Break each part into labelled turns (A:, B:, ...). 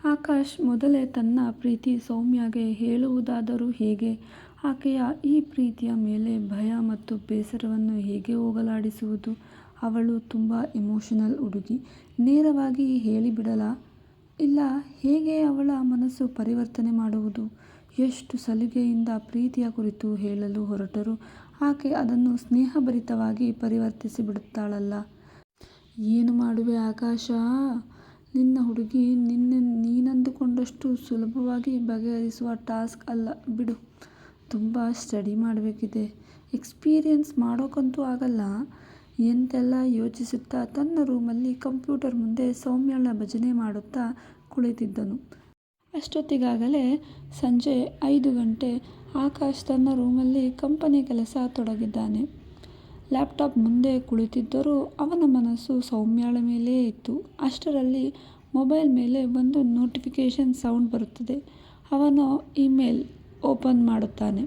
A: ಆಕಾಶ್ ಮೊದಲೇ ತನ್ನ ಪ್ರೀತಿ ಸೌಮ್ಯಗೆ ಹೇಳುವುದಾದರೂ ಹೇಗೆ? ಆಕೆಯ ಈ ಪ್ರೀತಿಯ ಮೇಲೆ ಭಯ ಮತ್ತು ಬೇಸರವನ್ನು ಹೇಗೆ ಹೋಗಲಾಡಿಸುವುದು? ಅವಳು ತುಂಬ ಎಮೋಷನಲ್ ಹುಡುಗಿ. ನೇರವಾಗಿ ಹೇಳಿಬಿಡಲಾ? ಇಲ್ಲ, ಹೇಗೆ ಅವಳ ಮನಸ್ಸು ಪರಿವರ್ತನೆ ಮಾಡುವುದು? ಎಷ್ಟು ಸಲುಗೆಯಿಂದ ಪ್ರೀತಿಯ ಕುರಿತು ಹೇಳಲು ಹೊರಟರೂ ಆಕೆ ಅದನ್ನು ಸ್ನೇಹಭರಿತವಾಗಿ ಪರಿವರ್ತಿಸಿಬಿಡುತ್ತಾಳಲ್ಲ. ಏನು ಮಾಡುವೆ ಆಕಾಶ? ನಿನ್ನ ಹುಡುಗಿ ನಿನ್ನ ನೀನಂದುಕೊಂಡಷ್ಟು ಸುಲಭವಾಗಿ ಬಗೆಹರಿಸುವ ಟಾಸ್ಕ್ ಅಲ್ಲ ಬಿಡು. ತುಂಬ ಸ್ಟಡಿ ಮಾಡಬೇಕಿದೆ. ಎಕ್ಸ್ಪೀರಿಯನ್ಸ್ ಮಾಡೋಕ್ಕಂತೂ ಆಗಲ್ಲ. ಎಂತೆಲ್ಲ ಯೋಚಿಸುತ್ತಾ ತನ್ನ ರೂಮಲ್ಲಿ ಕಂಪ್ಯೂಟರ್ ಮುಂದೆ ಸೌಮ್ಯಳ ಭಜನೆ ಮಾಡುತ್ತಾ ಕುಳಿತಿದ್ದನು. ಅಷ್ಟೊತ್ತಿಗಾಗಲೇ ಸಂಜೆ ಐದು ಗಂಟೆ. ಆಕಾಶ್ ತನ್ನ ರೂಮಲ್ಲಿ ಕಂಪನಿ ಕೆಲಸ ತೊಡಗಿದ್ದಾನೆ. ಲ್ಯಾಪ್ಟಾಪ್ ಮುಂದೆ ಕುಳಿತಿದ್ದರೂ ಅವನ ಮನಸ್ಸು ಸೌಮ್ಯಳ ಮೇಲೆಯೇ ಇತ್ತು. ಅಷ್ಟರಲ್ಲಿ ಮೊಬೈಲ್ ಮೇಲೆ ಒಂದು ನೋಟಿಫಿಕೇಷನ್ ಸೌಂಡ್ ಬರುತ್ತದೆ. ಅವನು ಇಮೇಲ್ ಓಪನ್ ಮಾಡುತ್ತಾನೆ.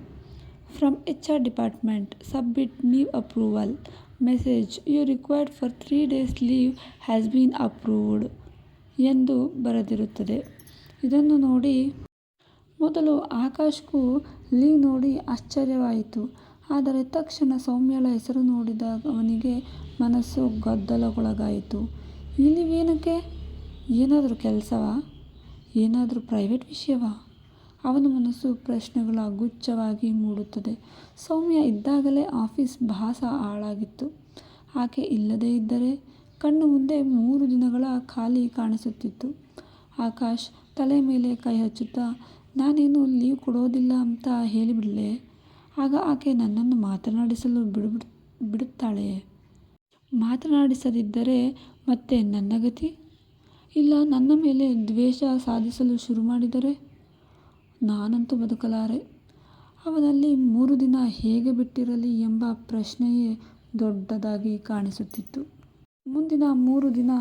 A: From H R department, submit new approval message, you required for three days leave has been approved ಎಂದು ಬರೆದಿರುತ್ತದೆ. ಇದನ್ನು ನೋಡಿ ಮೊದಲು ಆಕಾಶ್ಗೂ ಲೀವ್ ನೋಡಿ ಆಶ್ಚರ್ಯವಾಯಿತು. ಆದರೆ ತಕ್ಷಣ ಸೌಮ್ಯಳ ಹೆಸರು ನೋಡಿದಾಗ ಅವನಿಗೆ ಮನಸ್ಸು ಗದ್ದಲಗೊಳಗಾಯಿತು ಇಲ್ಲಿವೇನಕ್ಕೆ? ಏನಾದರೂ ಕೆಲಸವಾ? ಏನಾದರೂ ಪ್ರೈವೇಟ್ ವಿಷಯವಾ? ಅವನ ಮನಸ್ಸು ಪ್ರಶ್ನೆಗಳ ಗುಚ್ಛವಾಗಿ ಮೂಡುತ್ತದೆ. ಸೌಮ್ಯ ಇದ್ದಾಗಲೇ ಆಫೀಸ್ ಭಾಸ ಹಾಳಾಗಿತ್ತು. ಆಕೆ ಇಲ್ಲದೇ ಇದ್ದರೆ? ಕಣ್ಣು ಮುಂದೆ ಮೂರು ದಿನಗಳ ಖಾಲಿ ಕಾಣಿಸುತ್ತಿತ್ತು. ಆಕಾಶ್ ತಲೆ ಮೇಲೆ ಕೈ ಹಚ್ಚುತ್ತಾ, ನಾನೇನು ಲೀವ್ ಕೊಡೋದಿಲ್ಲ ಅಂತ ಹೇಳಿಬಿಡ್ಲೇ? ಆಗ ಆಕೆ ನನ್ನನ್ನು ಮಾತನಾಡಿಸಲು ಬಿಡುತ್ತಾಳೆಯೇ? ಮಾತನಾಡಿಸದಿದ್ದರೆ ಮತ್ತೆ ನನ್ನ ಗತಿ? ಇಲ್ಲ, ನನ್ನ ಮೇಲೆ ದ್ವೇಷ ಸಾಧಿಸಲು ಶುರು ಮಾಡಿದರೆ ನಾನಂತೂ ಬದುಕಲಾರೆ. ಅವನಲ್ಲಿ ಮೂರು ದಿನ ಹೇಗೆ ಬಿಟ್ಟಿರಲಿ ಎಂಬ ಪ್ರಶ್ನೆಯೇ ದೊಡ್ಡದಾಗಿ ಕಾಣಿಸುತ್ತಿತ್ತು. ಮುಂದಿನ ಮೂರು ದಿನ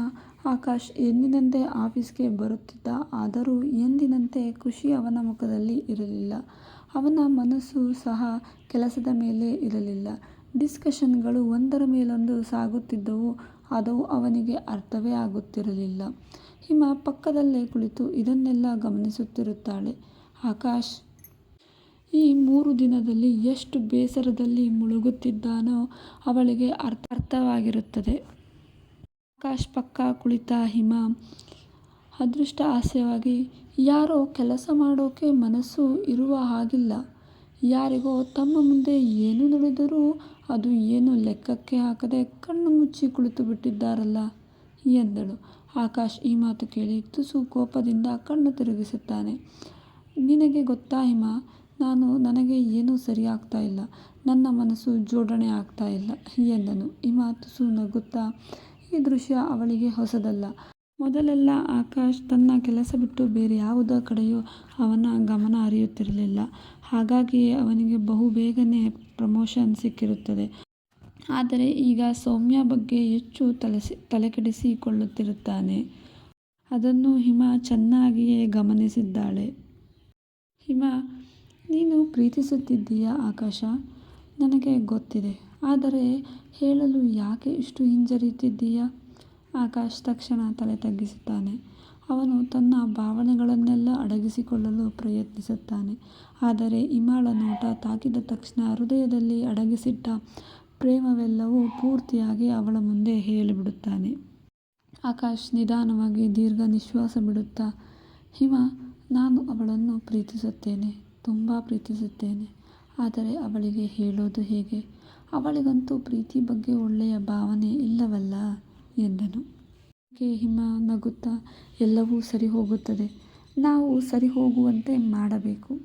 A: ಆಕಾಶ್ ಎಂದಿನಂತೆ ಆಫೀಸ್ಗೆ ಬರುತ್ತಿದ್ದ. ಆದರೂ ಎಂದಿನಂತೆ ಖುಷಿ ಅವನ ಮುಖದಲ್ಲಿ ಇರಲಿಲ್ಲ. ಅವನ ಮನಸ್ಸು ಸಹ ಕೆಲಸದ ಮೇಲೆ ಇರಲಿಲ್ಲ. ಡಿಸ್ಕಷನ್ಗಳು ಒಂದರ ಮೇಲೊಂದು ಸಾಗುತ್ತಿದ್ದವು. ಅದು ಅವನಿಗೆ ಅರ್ಥವೇ ಆಗುತ್ತಿರಲಿಲ್ಲ. ಹಿಮ ಪಕ್ಕದಲ್ಲೇ ಕುಳಿತು ಇದನ್ನೆಲ್ಲ ಗಮನಿಸುತ್ತಿರುತ್ತಾಳೆ. ಆಕಾಶ್, ಈ ಮೂರು ದಿನದಲ್ಲಿ ಎಷ್ಟು ಬೇಸರದಲ್ಲಿ ಮುಳುಗುತ್ತಿದ್ದಾನೋ ಅವಳಿಗೆ ಅರ್ಥವಾಗಿರುತ್ತದೆ. ಆಕಾಶ್ ಪಕ್ಕ ಕುಳಿತ ಹಿಮಾ ಅದೃಷ್ಟಹಾಸ್ಯವಾಗಿ ಯಾರೋ ಕೆಲಸ ಮಾಡೋಕೆ ಮನಸ್ಸು ಇರುವ ಹಾಗಿಲ್ಲ. ಯಾರಿಗೋ ತಮ್ಮ ಮುಂದೆ ಏನು ನಡೆದರೂ ಅದು ಏನು ಲೆಕ್ಕಕ್ಕೆ ಹಾಕದೆ ಕಣ್ಣು ಮುಚ್ಚಿ ಕುಳಿತುಬಿಟ್ಟಿದ್ದಾರಲ್ಲ ಎಂದಳು. ಆಕಾಶ್ ಈ ಮಾತು ಕೇಳಿ ತುಸು ಕೋಪದಿಂದ ಕಣ್ಣು ತಿರುಗಿಸುತ್ತಾನೆ. ನಿನಗೆ ಗೊತ್ತಾ ಹಿಮ, ನಾನು ನನಗೆ ಏನೂ ಸರಿಯಾಗ್ತಾ ಇಲ್ಲ. ನನ್ನ ಮನಸ್ಸು ಜೋಡಣೆ ಆಗ್ತಾ ಇಲ್ಲ, ಎಂದನು. ಹಿಮಾ ತುಸು ನಗುತ್ತಾ, ಈ ದೃಶ್ಯ ಅವಳಿಗೆ ಹೊಸದಲ್ಲ. ಮೊದಲೆಲ್ಲ ಆಕಾಶ್ ತನ್ನ ಕೆಲಸ ಬಿಟ್ಟು ಬೇರೆ ಯಾವುದರ ಕಡೆಯೂ ಅವನ ಗಮನ ಹರಿಯುತ್ತಿರಲಿಲ್ಲ. ಹಾಗಾಗಿ ಅವನಿಗೆ ಬಹು ಬೇಗನೆ ಪ್ರಮೋಷನ್ ಸಿಕ್ಕಿರುತ್ತದೆ. ಆದರೆ ಈಗ ಸೌಮ್ಯ ಬಗ್ಗೆ ಹೆಚ್ಚು ತಲೆಸಿ, ತಲೆಕೆಡಿಸಿಕೊಳ್ಳುತ್ತಿರುತ್ತಾನೆ. ಅದನ್ನು ಹಿಮ ಚೆನ್ನಾಗಿಯೇ ಗಮನಿಸಿದ್ದಾಳೆ. ಹಿಮ, ನೀನು ಪ್ರೀತಿಸುತ್ತಿದ್ದೀಯಾ ಆಕಾಶ? ನನಗೆ ಗೊತ್ತಿದೆ. ಆದರೆ ಹೇಳಲು ಯಾಕೆ ಇಷ್ಟು ಹಿಂಜರಿಯುತ್ತಿದ್ದೀಯ? ಆಕಾಶ್ ತಕ್ಷಣ ತಲೆ ತಗ್ಗಿಸುತ್ತಾನೆ. ಅವನು ತನ್ನ ಭಾವನೆಗಳನ್ನೆಲ್ಲ ಅಡಗಿಸಿಕೊಳ್ಳಲು ಪ್ರಯತ್ನಿಸುತ್ತಾನೆ. ಆದರೆ ಹಿಮಾಳ ನೋಟ ತಾಕಿದ ತಕ್ಷಣ ಹೃದಯದಲ್ಲಿ ಅಡಗಿಸಿಟ್ಟ ಪ್ರೇಮವೆಲ್ಲವೂ ಪೂರ್ತಿಯಾಗಿ ಅವಳ ಮುಂದೆ ಹೇಳಿಬಿಡುತ್ತಾನೆ. ಆಕಾಶ್ ನಿಧಾನವಾಗಿ ದೀರ್ಘ ನಿಶ್ವಾಸ ಬಿಡುತ್ತಾ, ಹಿಮ, ನಾನು ಅವಳನ್ನು ಪ್ರೀತಿಸುತ್ತೇನೆ. ತುಂಬ ಪ್ರೀತಿಸುತ್ತೇನೆ. ಆದರೆ ಅವಳಿಗೆ ಹೇಳೋದು ಹೇಗೆ? ಅವಳಿಗಂತೂ ಪ್ರೀತಿ ಬಗ್ಗೆ ಒಳ್ಳೆಯ ಭಾವನೆ ಇಲ್ಲವಲ್ಲ ಎಂದನು. ಹಿಮ, ನಗುತ್ತಾ, ಎಲ್ಲವೂ ಸರಿ ಹೋಗುತ್ತದೆ. ನಾವು ಸರಿ ಹೋಗುವಂತೆ ಮಾಡಬೇಕು.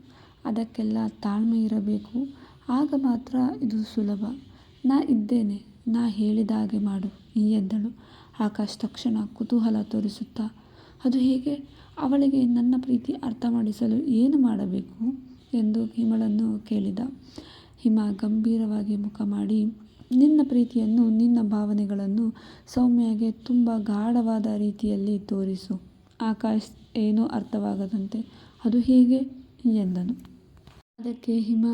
A: ಅದಕ್ಕೆಲ್ಲ ತಾಳ್ಮೆ ಇರಬೇಕು. ಆಗ ಮಾತ್ರ ಇದು ಸುಲಭ. ನಾ ಇದ್ದೇನೆ. ನಾ ಹೇಳಿದಾಗೆ ಮಾಡು ಎಂದಳು. ಆಕಾಶ್ ತಕ್ಷಣ ಕುತೂಹಲ ತೋರಿಸುತ್ತಾ, ಅದು ಹೇಗೆ? ಅವಳಿಗೆ ನನ್ನ ಪ್ರೀತಿ ಅರ್ಥ ಮಾಡಿಸಲು ಏನು ಮಾಡಬೇಕು? ಎಂದು ಹಿಮಳನ್ನು ಕೇಳಿದ. ಹಿಮ ಗಂಭೀರವಾಗಿ ಮುಖ ಮಾಡಿ ನಿನ್ನ ಪ್ರೀತಿಯನ್ನು, ನಿನ್ನ ಭಾವನೆಗಳನ್ನು ಸೌಮ್ಯಗೆ ತುಂಬ ಗಾಢವಾದ ರೀತಿಯಲ್ಲಿ ತೋರಿಸು. ಆಕಾಶ್ ಏನೂ ಅರ್ಥವಾಗದಂತೆ, ಅದು ಹೇಗೆ? ಎಂದನು. ಅದಕ್ಕೆ ಹಿಮ,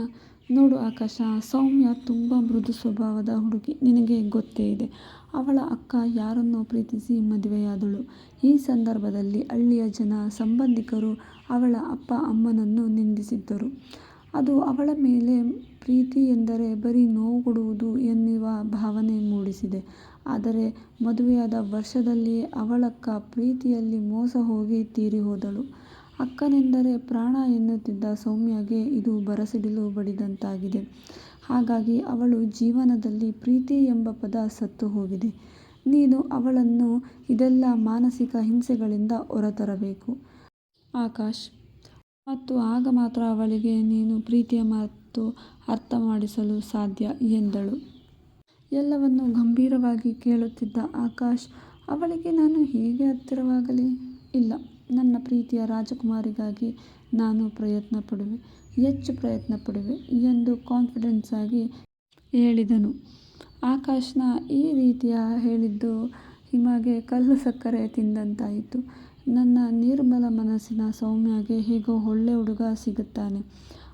A: ನೋಡು ಆಕಾಶ, ಸೌಮ್ಯ ತುಂಬ ಮೃದು ಸ್ವಭಾವದ ಹುಡುಗಿ, ನಿನಗೆ ಗೊತ್ತೇ ಇದೆ ಅವಳ ಅಕ್ಕ ಯಾರನ್ನೋ ಪ್ರೀತಿಸಿ ಮದುವೆಯಾದಳು ಈ ಸಂದರ್ಭದಲ್ಲಿ ಹಳ್ಳಿಯ ಜನ ಸಂಬಂಧಿಕರು ಅವಳ ಅಪ್ಪ, ಅಮ್ಮನನ್ನು ನಿಂದಿಸಿದ್ದರು ಅದು ಅವಳ ಮೇಲೆ ಪ್ರೀತಿ ಎಂದರೆ ಬರೀ ನೋವು ಕೊಡುವುದು ಎನ್ನುವ ಭಾವನೆ ಮೂಡಿಸಿದೆ. ಆದರೆ ಮದುವೆಯಾದ ವರ್ಷದಲ್ಲಿಯೇ ಅವಳಕ್ಕ ಪ್ರೀತಿಯಲ್ಲಿ ಮೋಸ ಹೋಗಿ ತೀರಿ ಹೋದಳು. ಅಕ್ಕನೆಂದರೆ ಪ್ರಾಣ ಎನ್ನುತ್ತಿದ್ದ ಸೌಮ್ಯಗೆ ಇದು ಬರಸಿಡಿಲು ಬಡಿದಂತಾಗಿದೆ. ಹಾಗಾಗಿ ಅವಳು ಜೀವನದಲ್ಲಿ ಪ್ರೀತಿ ಎಂಬ ಪದ ಸತ್ತು ಹೋಗಿದೆ. ನೀನು ಅವಳನ್ನು ಇದೆಲ್ಲ ಮಾನಸಿಕ ಹಿಂಸೆಗಳಿಂದ ಹೊರತರಬೇಕು. ಆಕಾಶ್ ಮತ್ತು ಆಗ ಮಾತ್ರ ಅವಳಿಗೆ ನೀನು ಪ್ರೀತಿಯ ಮಾತು ಅರ್ಥ ಮಾಡಿಸಲು ಸಾಧ್ಯ ಎಂದಳು. ಎಲ್ಲವನ್ನು ಗಂಭೀರವಾಗಿ ಕೇಳುತ್ತಿದ್ದ ಆಕಾಶ್, ಅವಳಿಗೆ ನಾನು ಹೇಗೆ ಹತ್ತಿರವಾಗಲಿ? ಇಲ್ಲ, ನನ್ನ ಪ್ರೀತಿಯ ರಾಜಕುಮಾರಿಗಾಗಿ ನಾನು ಪ್ರಯತ್ನ ಪಡುವೆ ಹೆಚ್ಚು ಪ್ರಯತ್ನ ಪಡುವೆ ಎಂದು ಕಾನ್ಫಿಡೆನ್ಸ್ ಆಗಿ ಹೇಳಿದನು. ಆಕಾಶ್ನ ಈ ರೀತಿಯ ಹೇಳಿದ್ದು ಹಿಮಗೆ ಕಲ್ಲು ಸಕ್ಕರೆ ತಿಂದಂತಾಯಿತು. ನನ್ನ ನಿರ್ಮಲ ಮನಸ್ಸಿನ ಸೌಮ್ಯಗೆ ಹೇಗೋ ಒಳ್ಳೆ ಹುಡುಗ ಸಿಗುತ್ತಾನೆ.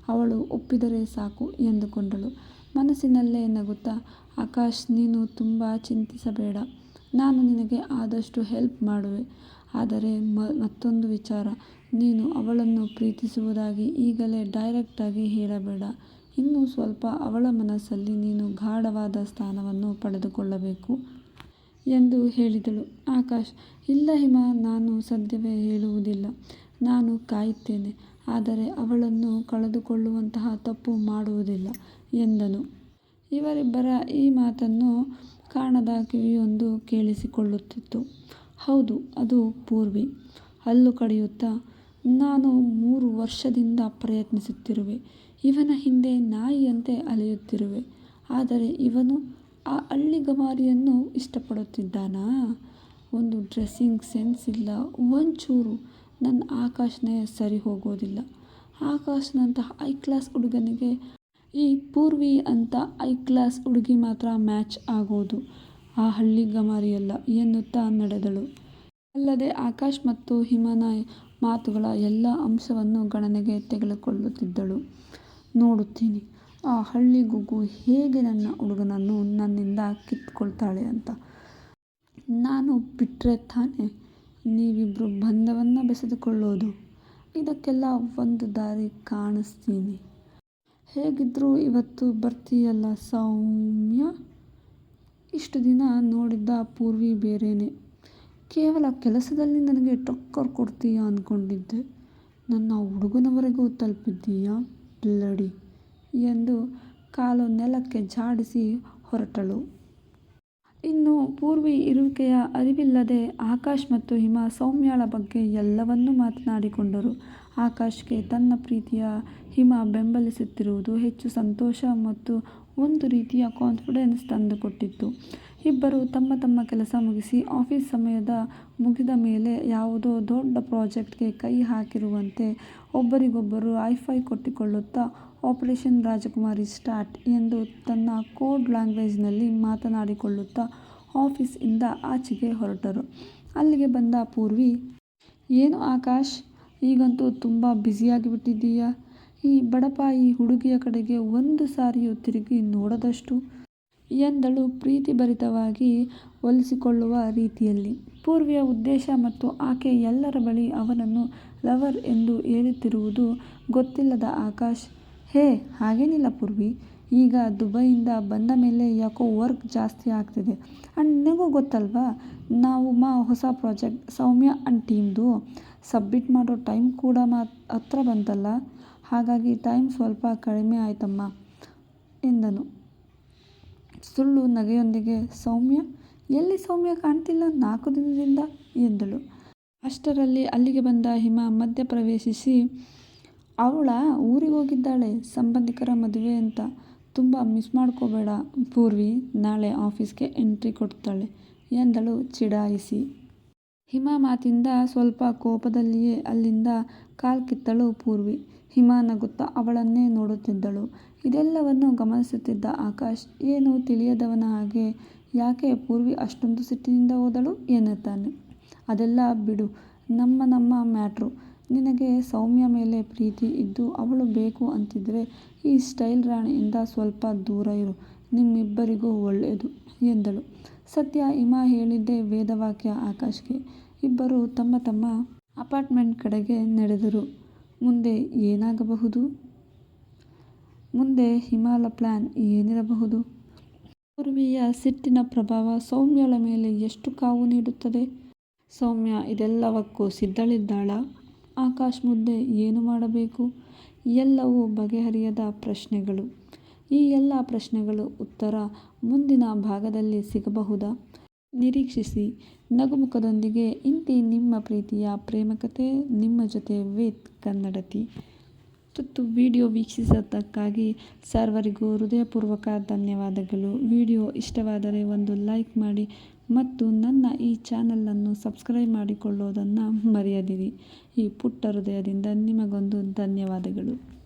A: ಅವಳು ಒಪ್ಪಿದರೆ ಸಾಕು ಎಂದುಕೊಂಡಳು. ಮನಸ್ಸಿನಲ್ಲೇ ನಗುತ್ತಾ, ಆಕಾಶ್, ನೀನು ತುಂಬ ಚಿಂತಿಸಬೇಡ. ನಾನು ನಿನಗೆ ಆದಷ್ಟು ಹೆಲ್ಪ್ ಮಾಡುವೆ. ಆದರೆ ಮ, ಮತ್ತೊಂದು ವಿಚಾರ. ನೀನು ಅವಳನ್ನು ಪ್ರೀತಿಸುವುದಾಗಿ ಈಗಲೇ ಡೈರೆಕ್ಟಾಗಿ ಹೇಳಬೇಡ. ಇನ್ನೂ ಸ್ವಲ್ಪ ಅವಳ ಮನಸ್ಸಲ್ಲಿ ನೀನು ಗಾಢವಾದ ಸ್ಥಾನವನ್ನು ಪಡೆದುಕೊಳ್ಳಬೇಕು. ಎಂದು ಹೇಳಿದಳು. ಆಕಾಶ್, ಇಲ್ಲ ಹಿಮ, ನಾನು ಸದ್ಯವೇ ಹೇಳುವುದಿಲ್ಲ. ನಾನು ಕಾಯುತ್ತೇನೆ, ಆದರೆ ಅವಳನ್ನು ಕಳೆದುಕೊಳ್ಳುವಂತಹ ತಪ್ಪು ಮಾಡುವುದಿಲ್ಲ ಎಂದನು. ಇವರಿಬ್ಬರ ಈ ಮಾತನ್ನು ಕಾಣದ ಕಿವಿಯೊಂದು ಕೇಳಿಸಿಕೊಳ್ಳುತ್ತಿತ್ತು. ಹೌದು, ಅದು ಪೂರ್ವಿ. ಹಲ್ಲು ಕಡಿಯುತ್ತಾ, ನಾನು ಮೂರು ವರ್ಷದಿಂದ ಪ್ರಯತ್ನಿಸುತ್ತಿರುವೆ. ಇವನ ಹಿಂದೆ ನಾಯಿಯಂತೆ ಅಲೆಯುತ್ತಿರುವೆ. ಆದರೆ ಇವನು ಆ ಹಳ್ಳಿಗವಾರಿಯನ್ನು ಇಷ್ಟಪಡುತ್ತಿದ್ದಾನಾ? ಒಂದು ಡ್ರೆಸ್ಸಿಂಗ್ ಸೆನ್ಸ್ ಇಲ್ಲ. ಒಂಚೂರು. ನನ್ನ ಆಕಾಶನೇ ಸರಿ ಹೋಗೋದಿಲ್ಲ. ಆಕಾಶ್ನಂತಹ ಐ ಕ್ಲಾಸ್ ಹುಡುಗನಿಗೆ ಈ ಪೂರ್ವಿ ಅಂತ ಐ ಕ್ಲಾಸ್ ಹುಡುಗಿ ಮಾತ್ರ ಮ್ಯಾಚ್ ಆಗೋದು. ಆ ಹಳ್ಳಿ ಗಮಾರಿಯಲ್ಲ ಎನ್ನುತ್ತಾ ನಡೆದಳು. ಅಲ್ಲದೆ ಆಕಾಶ್ ಮತ್ತು ಹಿಮನ ಮಾತುಗಳ ಎಲ್ಲ ಅಂಶವನ್ನು ಗಣನೆಗೆ ತೆಗೆದುಕೊಳ್ಳುತ್ತಿದ್ದಳು. ನೋಡುತ್ತೀನಿ. ಆ ಹಳ್ಳಿ ಗುಗ್ಗು ಹೇಗೆ ನನ್ನ ಹುಡುಗನನ್ನು ನನ್ನಿಂದ ಕಿತ್ಕೊಳ್ತಾಳೆ ಅಂತ. ನಾನು ಬಿಟ್ಟರೆ ತಾನೇ ನೀವಿಬ್ಬರು ಬಂಧವನ್ನು ಬೆಸೆದುಕೊಳ್ಳೋದು? ಇದಕ್ಕೆಲ್ಲ ಒಂದು ದಾರಿ ಕಾಣಿಸ್ತೀನಿ. ಹೇಗಿದ್ದರೂ ಇವತ್ತು ಬರ್ತೀಯಲ್ಲ ಸೌಮ್ಯ? ಇಷ್ಟು ದಿನ ನೋಡಿದ್ದ ಪೂರ್ವಿ ಬೇರೆಯೇ ಕೇವಲ ಕೆಲಸದಲ್ಲಿ ನನಗೆ ಟಕ್ಕರ್ ಕೊಡ್ತೀಯಾ ಅಂದ್ಕೊಂಡಿದ್ದೆ ನನ್ನ ಹುಡುಗನವರೆಗೂ ತಲುಪಿದ್ದೀಯಾ? ಬ್ಲಡಿ ಎಂದು ಕಾಲು ನೆಲಕ್ಕೆ ಜಾಡಿಸಿ ಹೊರಟಳು. ಇನ್ನು ಪೂರ್ವಿ ಇರುವಿಕೆಯ ಅರಿವಿಲ್ಲದೆ ಆಕಾಶ್ ಮತ್ತು ಹಿಮ ಸೌಮ್ಯಳ ಬಗ್ಗೆ ಎಲ್ಲವನ್ನೂ ಮಾತನಾಡಿಕೊಂಡರು. ಆಕಾಶ್ಗೆ ತನ್ನ ಪ್ರೀತಿಯ ಹಿಮ ಬೆಂಬಲಿಸುತ್ತಿರುವುದು ಹೆಚ್ಚು ಸಂತೋಷ ಮತ್ತು ಒಂದು ರೀತಿಯ ಕಾನ್ಫಿಡೆನ್ಸ್ ತಂದುಕೊಟ್ಟಿತ್ತು. ಇಬ್ಬರು ತಮ್ಮ ತಮ್ಮ ಕೆಲಸ ಮುಗಿಸಿ ಆಫೀಸ್ ಸಮಯದ ಮುಗಿದ ಮೇಲೆ ಯಾವುದೋ ದೊಡ್ಡ ಪ್ರಾಜೆಕ್ಟ್ಗೆ ಕೈ ಹಾಕಿರುವಂತೆ ಒಬ್ಬರಿಗೊಬ್ಬರು ಐಫೈ ಕೊಟ್ಟಿಕೊಳ್ಳುತ್ತಾ ಆಪರೇಷನ್ ರಾಜಕುಮಾರಿ ಸ್ಟಾರ್ಟ್ ಎಂದು ತನ್ನ ಕೋಡ್ ಲ್ಯಾಂಗ್ವೇಜ್ನಲ್ಲಿ ಮಾತನಾಡಿಕೊಳ್ಳುತ್ತಾ ಆಫೀಸಿಂದ ಆಚೆಗೆ ಹೊರಟರು. ಅಲ್ಲಿಗೆ ಬಂದ ಪೂರ್ವಿ, ಏನು ಆಕಾಶ್, ಈಗಂತೂ ತುಂಬ ಬ್ಯುಸಿಯಾಗಿಬಿಟ್ಟಿದ್ದೀಯಾ? ಈ ಬಡಪಾಯಿ ಹುಡುಗಿಯ ಕಡೆಗೆ ಒಂದು ಸಾರಿಯೂ ತಿರುಗಿ ನೋಡದಷ್ಟು? ಎಂದಳು ಪ್ರೀತಿಭರಿತವಾಗಿ ಒಲಿಸಿಕೊಳ್ಳುವ ರೀತಿಯಲ್ಲಿ. ಪೂರ್ವಿಯ ಉದ್ದೇಶ ಮತ್ತು ಆಕೆ ಎಲ್ಲರ ಬಳಿ ಅವನನ್ನು ಲವರ್ ಎಂದು ಹೇಳುತ್ತಿರುವುದು ಗೊತ್ತಿಲ್ಲದ ಆಕಾಶ್ ಹೇ, ಹಾಗೇನಿಲ್ಲ ಪೂರ್ವಿ. ಈಗ ದುಬೈಯಿಂದ ಬಂದ ಮೇಲೆ ಯಾಕೋ ವರ್ಕ್ ಜಾಸ್ತಿ ಆಗ್ತಿದೆ. ಆ್ಯಂಡ್ ನಿನಗೂ ಗೊತ್ತಲ್ವಾ, ನಾವು ಮಾ ಹೊಸ ಪ್ರಾಜೆಕ್ಟ್ ಸೌಮ್ಯ ಆ್ಯಂಡ್ ಟೀಮ್ದು ಸಬ್ಮಿಟ್ ಮಾಡೋ ಟೈಮ್ ಕೂಡ ಮಾ ಹತ್ರ ಬಂತಲ್ಲ? ಹಾಗಾಗಿ ಟೈಮ್ ಸ್ವಲ್ಪ ಕಡಿಮೆ ಆಯ್ತಮ್ಮ, ಎಂದನು. ಸುಳ್ಳು ನಗೆಯೊಂದಿಗೆ, ಸೌಮ್ಯ, ಎಲ್ಲಿ ಸೌಮ್ಯ ಕಾಣ್ತಿಲ್ಲ ನಾಲ್ಕು ದಿನದಿಂದ, ಎಂದಳು. ಅಷ್ಟರಲ್ಲಿ ಅಲ್ಲಿಗೆ ಬಂದ ಹಿಮ ಮಧ್ಯ ಪ್ರವೇಶಿಸಿ ಅವಳ ಊರಿಗೆ ಹೋಗಿದ್ದಾಳೆ, ಸಂಬಂಧಿಕರ ಮದುವೆ ಅಂತ. ತುಂಬ ಮಿಸ್ ಮಾಡ್ಕೋಬೇಡ. ಪೂರ್ವಿ ನಾಳೆ ಆಫೀಸ್ಗೆ ಎಂಟ್ರಿ ಕೊಡ್ತಾಳೆ ಎಂದಳು ಚಿಡಾಯಿಸಿ. ಹಿಮ ಮಾತಿಂದ ಸ್ವಲ್ಪ ಕೋಪದಲ್ಲಿಯೇ ಅಲ್ಲಿಂದ ಕಾಲ್ಕಿತ್ತಳು ಪೂರ್ವಿ. ಹಿಮ ನಗುತ್ತಾ ಅವಳನ್ನೇ ನೋಡುತ್ತಿದ್ದಳು. ಇದೆಲ್ಲವನ್ನು ಗಮನಿಸುತ್ತಿದ್ದ ಆಕಾಶ್, ಏನು ತಿಳಿಯದವನ ಹಾಗೆ, ಯಾಕೆ ಪೂರ್ವಿ ಅಷ್ಟೊಂದು ಸಿಟ್ಟಿನಿಂದ ಹೋದಳು? ಎನ್ನುತ್ತಾನೆ. ಅದೆಲ್ಲ ಬಿಡು, ನಮ್ಮ ನಮ್ಮ ಮ್ಯಾಟ್ರು. ನಿನಗೆ ಸೌಮ್ಯ ಮೇಲೆ ಪ್ರೀತಿ ಇದ್ದು ಅವಳು ಬೇಕು ಅಂತಿದ್ರೆ ಈ ಸ್ಟೈಲ್ ರಾಣಿಯಿಂದ ಸ್ವಲ್ಪ ದೂರ ಇರು. ನಿಮ್ಮಿಬ್ಬರಿಗೂ ಒಳ್ಳೆಯದು ಎಂದಳು. ಸತ್ಯ ಇಮಾ ಹೇಳಿದ್ದೇ ವೇದವಾಕ್ಯ ಆಕಾಶ್ಗೆ. ಇಬ್ಬರು ತಮ್ಮ ತಮ್ಮ ಅಪಾರ್ಟ್ಮೆಂಟ್ ಕಡೆಗೆ ನಡೆದರು. ಮುಂದೆ ಏನಾಗಬಹುದು? ಮುಂದೆ ಹಿಮಾಲ ಪ್ಲಾನ್ ಏನಿರಬಹುದು? ಪೂರ್ವಿಯ ಸಿಟ್ಟಿನ ಪ್ರಭಾವ ಸೌಮ್ಯಳ ಮೇಲೆ ಎಷ್ಟು ಕಾವು ನೀಡುತ್ತದೆ? ಸೌಮ್ಯ ಇದೆಲ್ಲವಕ್ಕೂ ಸಿದ್ಧಳಿದ್ದಾಳಾ? ಆಕಾಶ್ ಮುಂದೆ ಏನು ಮಾಡಬೇಕು? ಎಲ್ಲವೂ ಬಗೆಹರಿಯದ ಪ್ರಶ್ನೆಗಳು. ಈ ಎಲ್ಲ ಪ್ರಶ್ನೆಗಳು ಉತ್ತರ ಮುಂದಿನ ಭಾಗದಲ್ಲಿ ಸಿಗಬಹುದಾ? ನಿರೀಕ್ಷಿಸಿ. ನಗುಮುಖದೊಂದಿಗೆ ಇಂತಿ ನಿಮ್ಮ ಪ್ರೀತಿಯ ಪ್ರೇಮಕತೆ, ನಿಮ್ಮ ಜೊತೆ ವಿತ್ ಕನ್ನಡತಿ. ತುತ್ತು ವಿಡಿಯೋ ವೀಕ್ಷಿಸಿದ್ದಕ್ಕಾಗಿ ಸರ್ವರಿಗೂ ಹೃದಯಪೂರ್ವಕ ಧನ್ಯವಾದಗಳು. ವಿಡಿಯೋ ಇಷ್ಟವಾದರೆ ಒಂದು ಲೈಕ್ ಮಾಡಿ ಮತ್ತು ನನ್ನ ಈ ಚಾನಲನ್ನು ಸಬ್ಸ್ಕ್ರೈಬ್ ಮಾಡಿಕೊಳ್ಳೋದನ್ನು ಮರೆಯದಿರಿ. ಈ ಪುಟ್ಟ ಹೃದಯದಿಂದ ನಿಮಗೊಂದು ಧನ್ಯವಾದಗಳು.